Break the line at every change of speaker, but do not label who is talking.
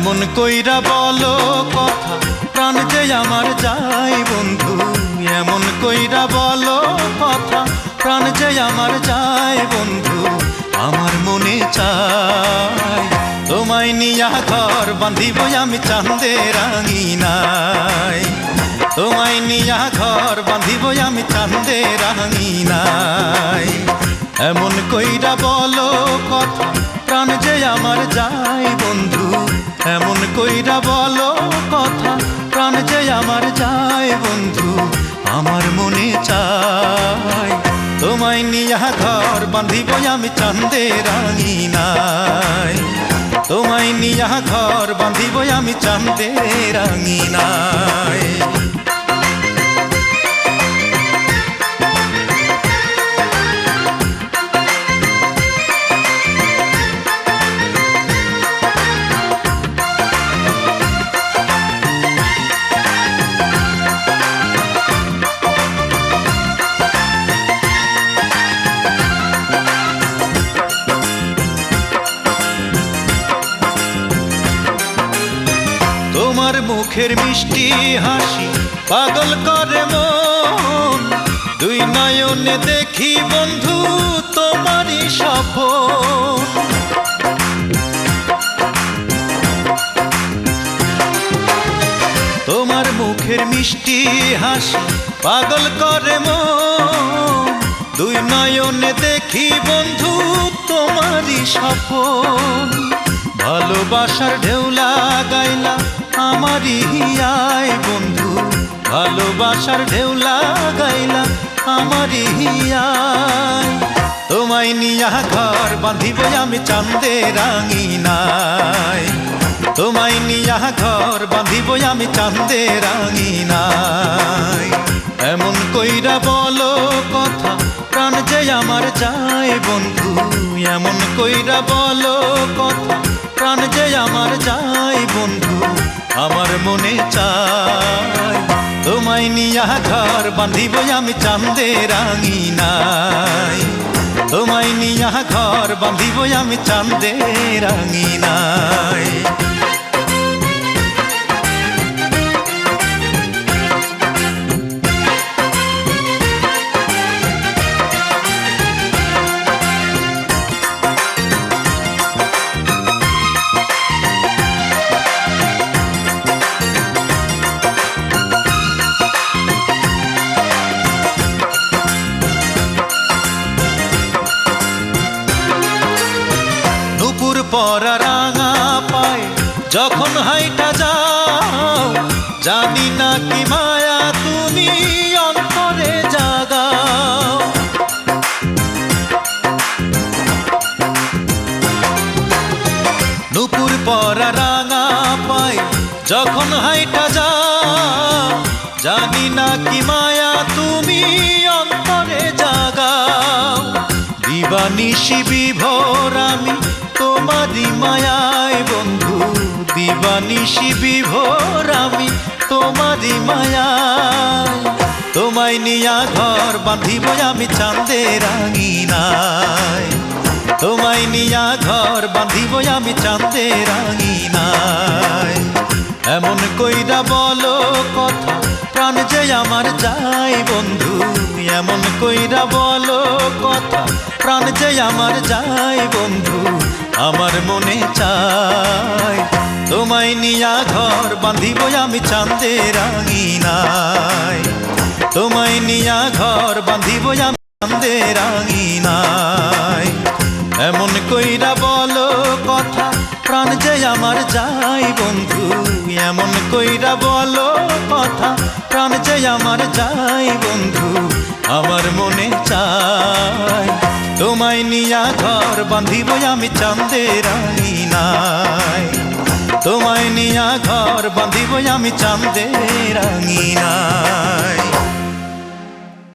এমন কইরা বলো কথা, প্রাণ যে আমার যাই বন্ধু, এমন কইরা বলো কথা, প্রাণ যে আমার যায় বন্ধু, আমার মনে চাই। তোমায় নিয়া ঘর বান্ধিব আমি চান্দে রাঙিনাই তোমায় নিয়া ঘর বান্ধিব আমি চান্দে রাঙিনাই এমন কইরা বলো কথা, প্রাণ যে আমার বন্ধু এমন কইরা বলো কথা, প্রাণ যে আমার যায় বন্ধু, আমার মনে চাই। তোমায় নিয়া ঘর বাঁধিব আমি চান্দে রাঙিনাই তোমায় নিয়া ঘর বাঁধিব আমি চান্দে রাঙিনাই মুখের মিষ্টি হাসি, পাগল করে মন। দুই নয়নে দেখি বন্ধু, তোমারই সফল তোমার মুখের মিষ্টি হাসি, পাগল করে মন। দুই নয়নে দেখি বন্ধু, তোমারই সফল ভালোবাসার ঢেউলা গাইলা আমারই হিয়ায় বন্ধু, ভালোবাসার ঢেউলা গাইলা আমারই হিয়ায়। তোমায় নিয়া ঘর বাঁধিব আমি চান্দে রাঙিনাই তোমায় নিয়া ঘর বাঁধিব আমি চান্দে রাঙিনাই এমন কইরা বলো কথা, প্রাণ যে আমার যায় বন্ধু। এমন কইরা বলো কথা, প্রাণ যে আমার যায় বন্ধু। আমার মনে চায় তোমায় নিয়া ঘর বাঁধিব আমি চান্দে রাঙিনাই। তোমায় নিয়া ঘর বাঁধিব আমি চান্দে রাঙিনাই। পরা রাঙা পায়, যখন হাইটা যাও, জানি না কি মায়া তুমি অন্তরে জাগাও। নুপুর পরা রাঙা পায়, যখন হাইটা যাও, জানি না কি মায়া তুমি অন্তরে জাগাও। দিবানিশি বিভোর আমি তোমারই মায়ায় বন্ধু দিবানিশি বিভোর আমি তোমারই মায়ায়। তোমায় নিয়া ঘর বাঁধিব আমি চান্দে রাঙিনাই তোমায় নিয়া ঘর বাঁধিব আমি চান্দে রাঙিনাই এমন কইরা বলো কথা, প্রাণ যে আমার যায় বন্ধু। এমন কইরা বলো কথা, প্রাণ যে আমার যায় বন্ধু। আমার মনে চায় তোমায় নিয়া ঘর বাঁধিব আমি চান্দে রাঙিনাই তোমায় নিয়া ঘর বাঁধিব আমি চান্দে রাঙিনাই এমন কইরা বলো কথা, প্রাণ যে আমার যাই বন্ধু। এমন কইরা বলো কথা, প্রাণ যে আমার যাই বন্ধু। আমার মনে তোমায় নিয়া ঘর বাঁধিব আমি চান্দে রাঙিনাই তোমায় নিয়া ঘর বাঁধিব আমি চান্দে রাঙিনাই